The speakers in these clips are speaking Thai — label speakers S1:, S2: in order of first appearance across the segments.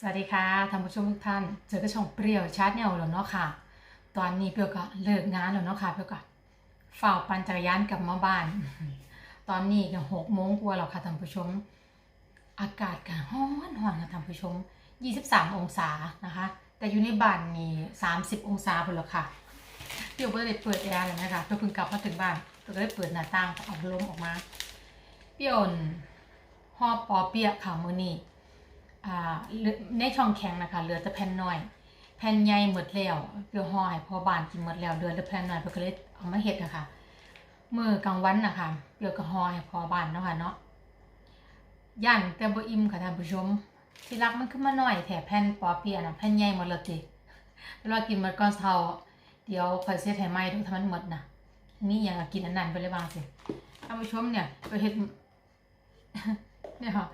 S1: สวัสดีค่ะท่านผู้ชมทุกท่าน เจอกับช่องเปรี้ยวชาร์จแนวแล้วเนาะค่ะ ตอนนี้เปรี้ยวก็เลิกงานแล้วเนาะค่ะเปรี้ยวก็เฝ้าปั่นจักรยานกลับมาบ้าน ตอนนี้ก็หกโมงกว่าแล้วค่ะท่านผู้ชม อากาศก็ร้อนร้อนค่ะท่านผู้ชม 23 องศานะคะ แต่อยู่ในบ้านนี่30 องศาพอแล้วค่ะเปรี้ยวก็เลยเปิดแอร์เลยนะคะเปรี้ยวเพิ่งกลับมาถึงบ้านเปรี้ยวก็เลยเปิดหน้าต่างเอาลมออกมา เปรี้ยวห่อปอเปียกค่ะมื้อนี้อ่ ในช่องแข็งนะคะเหลือแต่แผ่นน้อย แผ่นใหญ่หมดแล้วเพื่อห่อให้พอบ้านกินหมดแล้วเหลือแต่แผ่นน้อยเพื่อก็เลยเอามาเฮ็ดนะคะมือกลางวันนะคะเพื่อก็ห่อให้พอบ้านเนาะค่ะเนาะย่านแต่บ่อิ่มค่ะท่านผู้ชมที่รักมันขึ้นมาหน่อยแถแผ่นปอเปียะน่ะแผ่นใหญ่หมดแล้วติเวลากินหมดก่อนเช้าเดี๋ยวคอยเสียให้ใหม่ดูถ้ามันหมดน่ะนี่ยังกินอันนั้นไปเลยบางสิท่านผู้ชมเนี่ยก็เฮ็ดเนี่ยค่ะ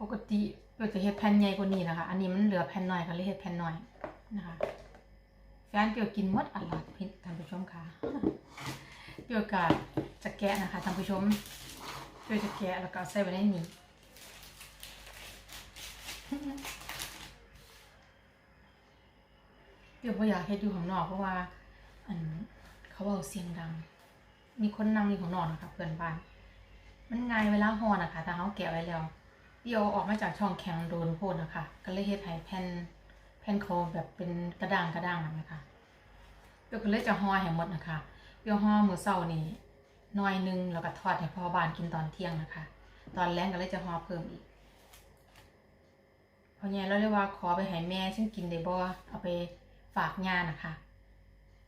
S1: ปกติ เปิดจะเฮ็ดแผ่นใหญ่กว่านี้นะคะ อันนี้มันเหลือแผ่นน้อยก็เลยเฮ็ดแผ่นน้อยนะคะแฟนเปียวกินมดอันละพี่ท่านผู้ชมค่ะเปียวก็จะแกะนะคะท่านผู้ชมเปียวจะแกะแล้วก็เอาใส่ไว้ในนี้เปียวบ่อยากเฮ็ดอยู่ข้างนอกเพราะว่าอันเขาเว้าเสียงดัง มีคนนั่งอยู่ข้างนอกนะคะเพื่อนบ้าน มันง่ายเวลาห่อนะคะแต่เขาแกะไว้แล้ว เดี๋ยวออกมาจากช่องแข็งโดนโพดนะคะ ก็เลยเฮ็ดให้แผ่นแผ่นเขาแบบเป็นกระด้างกระด้างนะคะเดี๋ยวก็เลยจะห่อให้หมดนะคะเดี๋ยวห่อมือเช้านี่หน่อยนึงแล้วก็ทอดให้พ่อบ้านกินตอนเที่ยงนะคะ ตอนแรงก็เลยจะห่อเพิ่มอีกเพราะเนี่ยเราเรียกว่าขอไปให้แม่ฉันกินได้บ่เอาไปฝากย่านะคะ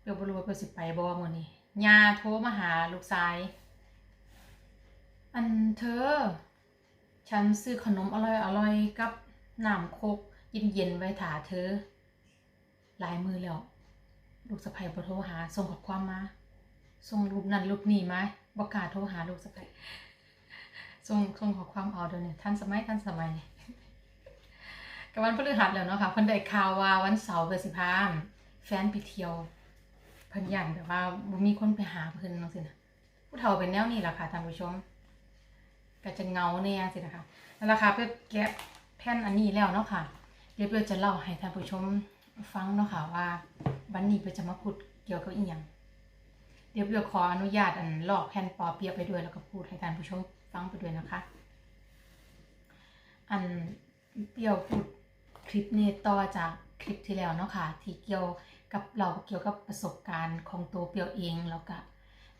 S1: เดี๋ยวบรู้ว่าเพิ่นสิไปบ่มื้อนี้ย่าโทรมาหาลูกชาย อันเธอ ฉันซื้อขนมอร่อยอร่อยกับน้ำโคกเย็นๆไว้ถาเธอ หลายมือแล้ว ลูกสะใภ้บ่โทรหา ส่งข้อความมา ส่งรูปนั้นรูปนี้มาบ่กล้าโทรหาลูกสะใภ้ส่งส่งข้อความเอาเดี๋ยวนี้ทันสมัยทันสมัยกับวันพฤหัสแล้วเนาะค่ะเพิ่นได้ข่าวว่าวันเสาร์เพิ่นสิพาแฟนไปเที่ยวเพิ่นย่านแบบว่าบ่มีคนไปหาเพิ่นจังซี่นะผู้เฒ่าเป็นแนวนี้ล่ะค่ะท่านผู้ชม ก็จะเงาเนี่ยสินะคะนั่นแหละค่ะเพื่อแกะแผ่นอันนี้แล้วเนาะค่ะเดี๋ยวเพื่อจะเล่าให้ท่านผู้ชมฟังเนาะค่ะว่าวันนี้เพื่อจะมาพูดเกี่ยวกับอีหยังเดี๋ยวเพื่อขออนุญาตอันลอกแผ่นปอเปียไปด้วยแล้วก็พูดให้ท่านผู้ชมฟังไปด้วยนะคะ อันเปียวพูดคลิปนี้ต่อจากคลิปที่แล้วเนาะค่ะที่เกี่ยวกับเราเกี่ยวกับประสบการณ์ของตัวเปียวเองแล้วก็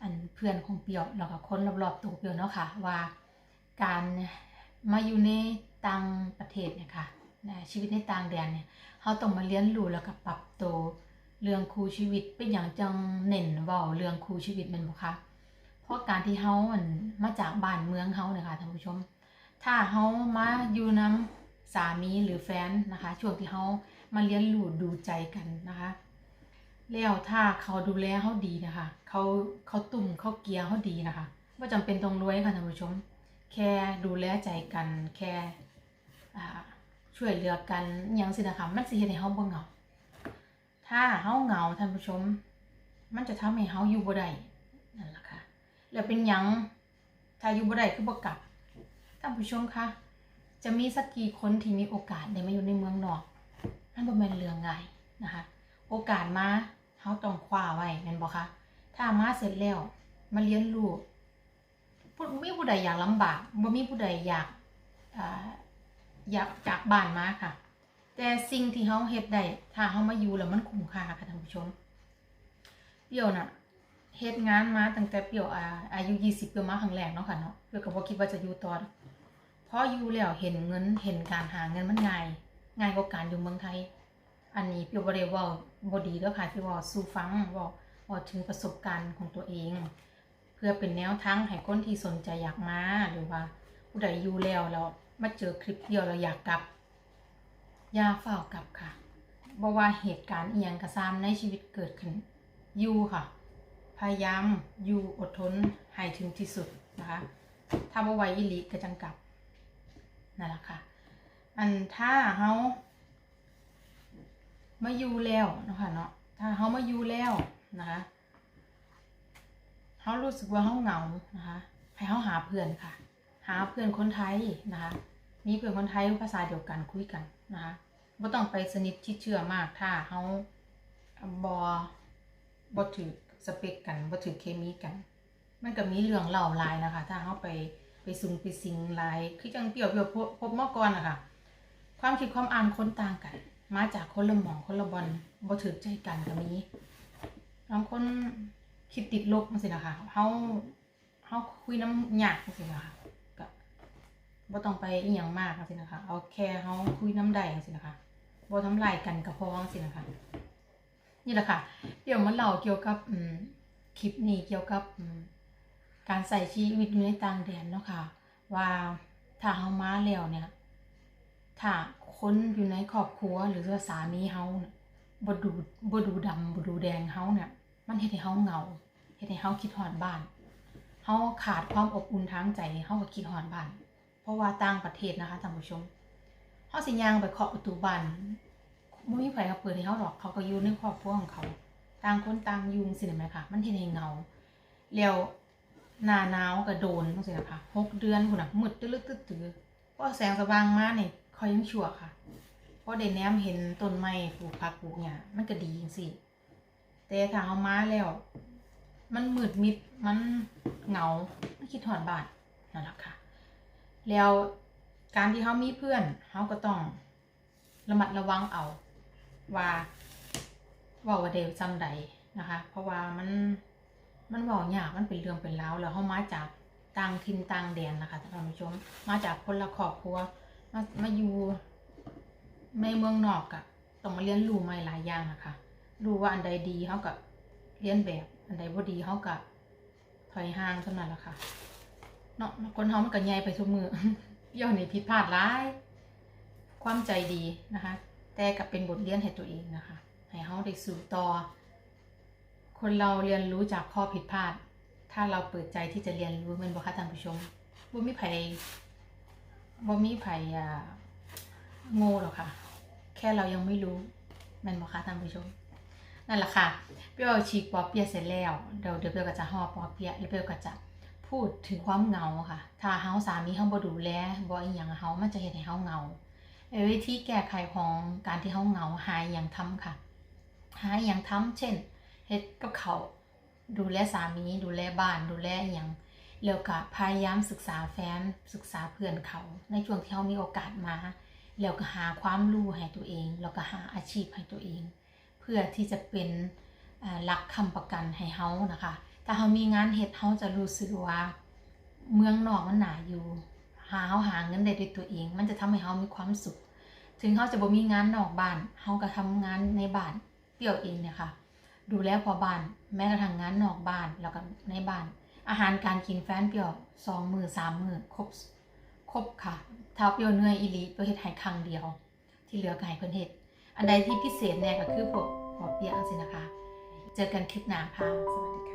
S1: อันเพื่อนของเปียวแล้วก็คนรอบๆตัวเปียวเนาะค่ะว่า การมาอยู่ในต่างประเทศเนี่ยค่ะชีวิตในต่างแดนเนี่ยเขาต้องมาเรียนรู้แล้วก็ปรับตัวเรื่องครูชีวิตเป็นอย่างจังเน้นเว้าเรื่องครูชีวิตมันบ่คะเพราะการที่เฮาอันมาจากบ้านเมืองเฮาเนี่ยค่ะท่านผู้ชม ถ้าเฮามาอยู่นํสามีหรือแฟนนะคะช่วงที่เฮามาเรียนรู้ดูใจกันนะคะแล้วถ้าเขาดูแลเฮาดีนะคะ เขาเขาตุ่มเขาเกียร์เฮาดีนะคะว่าจำเป็นต้องรวยค่ะท่านผู้ชม แค่ดูแลใจกันแค่ช่วยเหลือกันอหยังสินะคะมันสิเฮ็ดให้เฮาบ่เหงาถ้าเฮาเหงาท่านผู้ชม มันจะทำให้เฮาอยู่บ่ได้นั่นล่ะค่ะแล้วเป็นหยังถ้าอยู่บ่ได้คือบ่กลับท่านผู้ชมคะจะมีสักกี่คนที่มีโอกาสได้มาอยู่ในเมืองนอกมันบ่แม่นเรื่องง่ายนะคะ โอกาสมาเฮาต้องคว้าไว้แม่นบ่คะถ้ามาเสร็จแล้วมาเรียนรู้ บ่มีผู้ใดอยากลำบากบ่มีผู้ใดอยากอยากจากบ้านมาค่ะ แต่สิ่งที่เฮาเฮ็ดได้ถ้าเฮามาอยู่แล้วมันคุ้มค่าค่ะท่านผู้ชมเปรี้ยวน่ะเฮ็ดงานมาตั้งแต่เปียวอาอายุ20เปียวมาครั้งแรกเนาะค่ะเนาะเปรี้ยวก็บ่คิดว่าจะอยู่ต่อพออยู่แล้วเห็นเงินเห็นการหาเงินมันง่ายง่ายกว่าการอยู่เมืองไทย อันนี้เปียวบ่ได้เว้าบ่ดีเด้อค่ะที่ว้าสู่ฟังเว้าเว้าถึงประสบการณ์ของตัวเอง พื่อเป็นแนวทางให้คนที่สนใจอยากมาหรือว่าผู้ใดอยู่แล้วแล้วมาเจอคลิปเดียวแล้วอยากกลับยาเฝ้ากลับค่ะบ่ว่าเหตุการณ์เอียงก็ตามในชีวิตเกิดขึ้นอยู่ค่ะ พยายามอยู่อดทนให้ถึงที่สุดนะคะ ถ้าบ่ไหวอีหลีก็จังกลับนั่นแหละค่ะ อันถ้าเฮามาอยู่แล้วนะคะเนาะถ้าเฮามาอยู่แล้วนะคะ เขารู้สึกว่าเขาเหงานะคะให้เขาหาเพื่อนค่ะ หาเพื่อนคนไทยนะคะ มีเพื่อนคนไทยภาษาเดียวกันคุยกันนะคะบ่ต้องไปสนิทชิดเชื่อมากถ้าเฮาบ่บ่ถือสเปคกันบ่ถือเคมีกัน มันก็มีเรื่องเล่าลายนะคะ ถ้าเฮาไปไปซุงไปสิงลายคือจังเปรียวเปรียวพบเมื่อก่อนนะคะความคิดความอ่านคนต่างกัน มาจากคนละหมองคนละบอลบ่ถือใจกันก็มีบางคน คิดติดลบจังซี่นะคะเฮาเฮาคุยน้ำหยากจังซี่นะคะก็บ่ต้องไปอีหยังมากจังซี่นะคะ เอาแค่เฮาคุยน้ำได้จังซี่นะคะบ่ทำลายกันก็พอจังซี่นะคะ นี่แหละค่ะ เดี๋ยวมาเล่าเกี่ยวกับอืมคลิปนี้เกี่ยวกับอืมการใส่ชีวิตอยู่ในต่างแดนเนาะค่ะ ว่าถ้าเฮามาแล้วเนี่ยถ้าคนอยู่ในครอบครัวหรือว่าสามีเฮาเนี่ยบ่ดูบ่ดูดำบ่ดูแดงเฮาเนี่ยมันเฮ็ดให้เฮาเหงา ดให้เฮาคิดฮอดบ้านเฮาขาดความอบอุ่นทางใจเฮาก็คิดฮอดบ้าน เพราะว่าต่างประเทศนะคะท่านผู้ชมเฮาสิย่างไปเคาะประตูบ้านบ่มีไผเขาเปิดให้เฮาหรอกเขาก็อยู่ในครอบครัวของเขา ต่างคนต่างยู่งซี่ได้ไหมคะมันเฮ็ดให้เงาแล้วหน้าหนาวก็โดนจังซี่นะคะหกเดือนพุ่นน่ะมืดตึ๊ดตึ๊ดตื้อพอแสงสว่างมาเนี่ค่อยยังชั่วค่ะพอได้แนมเห็นต้นไม้ปลูกผักปลูกหญ้ามันก็ดีจังซี่แต่ถ้าเอามาแล้ว มันมืดมิด มันเหงาไม่คิดถอดบาทนั่นแหละค่ะ แล้วการที่เขามีเพื่อนเขาก็ต้องระมัดระวังเอาว่าว่าว่าเดวจำใดนะคะ เพราะว่ามันมันว่ายากมันเป็นเรื่องเป็นราวแล้วเขามาจากต่างถิ่นต่างแดนนะคะท่านผู้ชมมาจากคนละครอบครัวมามาอยู่ในเมืองนอกอะต้องมาเรียนรู้ใหม่หลายอย่างนะคะรู้ว่าอันใดดีเขาก็เรียนแบบ อันใดบ่ดีเขาก็ถอยห่างเท่านั้นแหละค่ะเนาะคนเขามันก็ใหญ่ไปทุกมือเดี๋ย่อนี่ผิดพลาดหลาย ความใจดีนะคะ แต่ก็เป็นบทเรียนให้ตัวเองนะคะ ให้เขาได้สู่ต่อ คนเราเรียนรู้จากข้อผิดพลาด ถ้าเราเปิดใจที่จะเรียนรู้มันบ่คะท่านผู้ชมบ่มีไผบ่มีไผอ่าโง่หรอกค่ะ แค่เรายังไม่รู้มันบ่คะท่านผู้ชม นั่นแหละค่ะเปรี้ยวฉีกปอเปียะเสร็จแล้วเดี๋ยวเดี๋ยวเปรี้ยวก็จะห่อปอเปียะแล้วเปรี้ยวก็จะพูดถึงความเงาค่ะ ถ้าเฮาสามีเฮาบ่ดูแลบ่อีหยังเฮามันจะเฮ็ดให้เฮาเงาเอ้วิธีแก้ไขของการที่เฮาเงาหายอย่างทำค่ะ หายอย่างทำเช่นเฮ็ดกับเขาดูแลสามีดูแลบ้านดูแลอหยังแล้วก็พยายามศึกษาแฟนศึกษาเพื่อนเขา ในช่วงที่เฮามีโอกาสมา แล้วก็หาความรู้ให้ตัวเอง แล้วก็หาอาชีพให้ตัวเอง พื่อที่จะเป็นหลักคำประกันให้เฮานะคะ ถ้าเฮามีงานเฮ็ดเฮาจะรู้สึกว่าเมืองนอกมันหนาอยู่ หาเฮาหาเงินได้ด้วยตัวเอง มันจะทำให้เฮามีความสุข ถึงเฮาจะบ่มีงานนอกบ้านเฮาก็ทำงานในบ้านเปรี้ยวเองเนี่ยค่ะ ดูแลพอบ้าน แม้กระทั่งงานนอกบ้านแล้วก็ในบ้าน อาหารการกินแฟนเปรี้ยวสองมือสามมือครบครบค่ะ ถ้าเปรี้ยวเหนื่อยอีหลีเปรี้ยวเฮ็ดให้ครั้งเดียว ที่เหลือก็ให้เพิ่นเฮ็ด อันใดที่พิเศษแน่ก็คือพวกหัวเปียกสินะคะ เจอกันคลิปหน้าค่ะ สวัสดีค่ะ